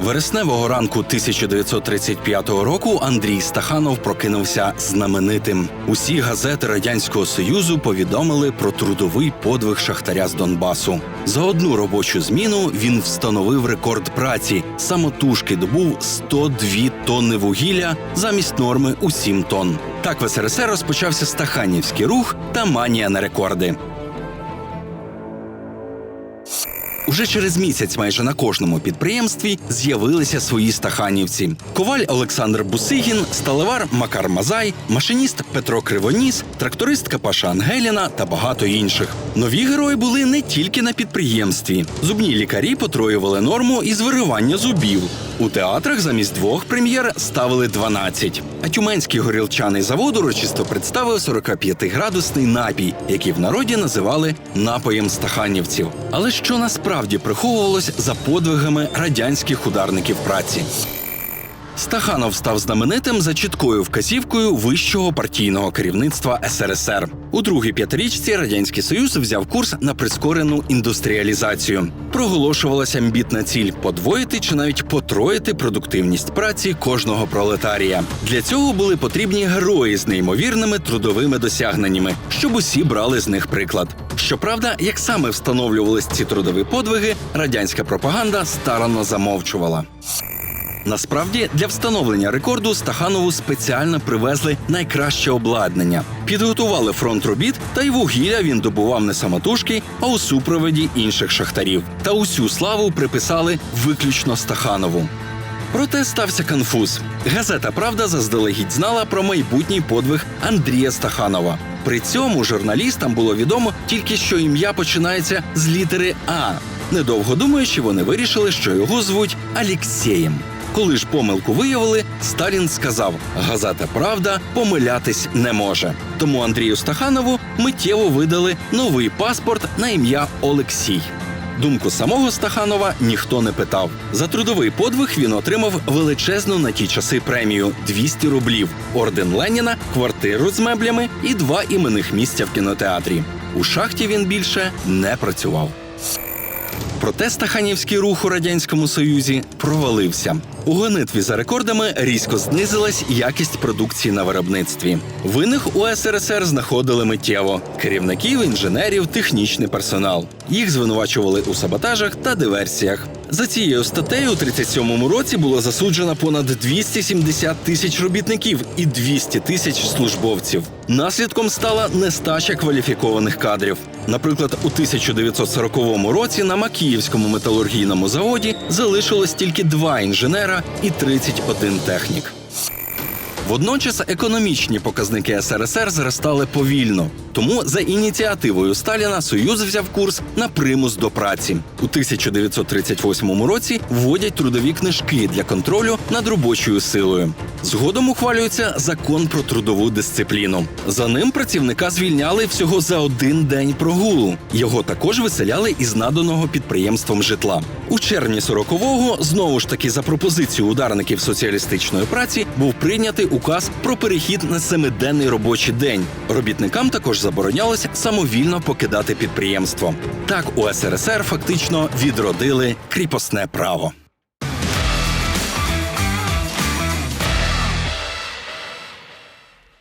Вересневого ранку 1935 року Андрій Стаханов прокинувся знаменитим. Усі газети радянського союзу повідомили про трудовий подвиг шахтаря з Донбасу. За одну робочу зміну він встановив рекорд праці. Самотужки добув 102 тонни вугілля замість норми у 7 тонн. Так в СРСР розпочався стаханівський рух та манія на рекорди. Уже через місяць майже на кожному підприємстві з'явилися свої стаханівці: коваль Олександр Бусигін, сталевар Макар Мазай, машиніст Петро Кривоніс, трактористка Паша Ангеліна та багато інших. Нові герої були не тільки на підприємстві. Зубні лікарі потроювали норму із виривання зубів. У театрах замість двох прем'єр ставили 12. А тюменський горілчаний завод урочисто представив 45-градусний напій, який в народі називали напоєм стаханівців. Але що насправді приховувалось за подвигами радянських ударників праці? Стаханов став знаменитим за чіткою вказівкою вищого партійного керівництва СРСР. У другій п'ятирічці радянський союз взяв курс на прискорену індустріалізацію. Проголошувалася амбітна ціль подвоїти чи навіть потроїти продуктивність праці кожного пролетарія. Для цього були потрібні герої з неймовірними трудовими досягненнями, щоб усі брали з них приклад. Щоправда, як саме встановлювались ці трудові подвиги, радянська пропаганда старанно замовчувала. Насправді для встановлення рекорду Стаханову спеціально привезли найкраще обладнання, підготували фронт робіт, та й вугілля він добував не самотужки, а у супроводі інших шахтарів. Та усю славу приписали виключно Стаханову. Проте стався конфуз. Газета Правда заздалегідь знала про майбутній подвиг Андрія Стаханова. При цьому журналістам було відомо тільки, що ім'я починається з літери А. Недовго думаючи, вони вирішили, що його звуть Алексєєм. Коли ж помилку виявили, Сталін сказав: газета Правда помилятись не може. Тому Андрію Стаханову миттєво видали новий паспорт на ім'я Олексій. Думку самого Стаханова ніхто не питав. За трудовий подвиг він отримав величезну на ті часи премію 200 рублів, орден Леніна, квартиру з меблями і два іменних місця в кінотеатрі. У шахті він більше не працював. Проте стаханівський рух у радянському союзі провалився. У гонитві за рекордами різко знизилась якість продукції на виробництві. Винних у СРСР знаходили миттєво керівників, інженерів, технічний персонал. Їх звинувачували у саботажах та диверсіях. За цією статтею у 37-му році було засуджено понад 270 тисяч робітників і 200 тисяч службовців. Наслідком стала нестача кваліфікованих кадрів. Наприклад, у 1940 році на Макіївському металургійному заводі залишилось тільки два інженера і 31 технік. Водночас економічні показники СРСР зростали повільно. Тому за ініціативою Сталіна Союз взяв курс на примус до праці. У 1938 році вводять трудові книжки для контролю над робочою силою. Згодом ухвалюється закон про трудову дисципліну. За ним працівника звільняли всього за один день прогулу. Його також виселяли із наданого підприємством житла. У червні 40-го, знову ж таки за пропозицією ударників соціалістичної праці, був прийнятий указ про перехід на семиденний робочий день. Робітникам також заборонялося самовільно покидати підприємство. Так у СРСР фактично відродили кріпосне право.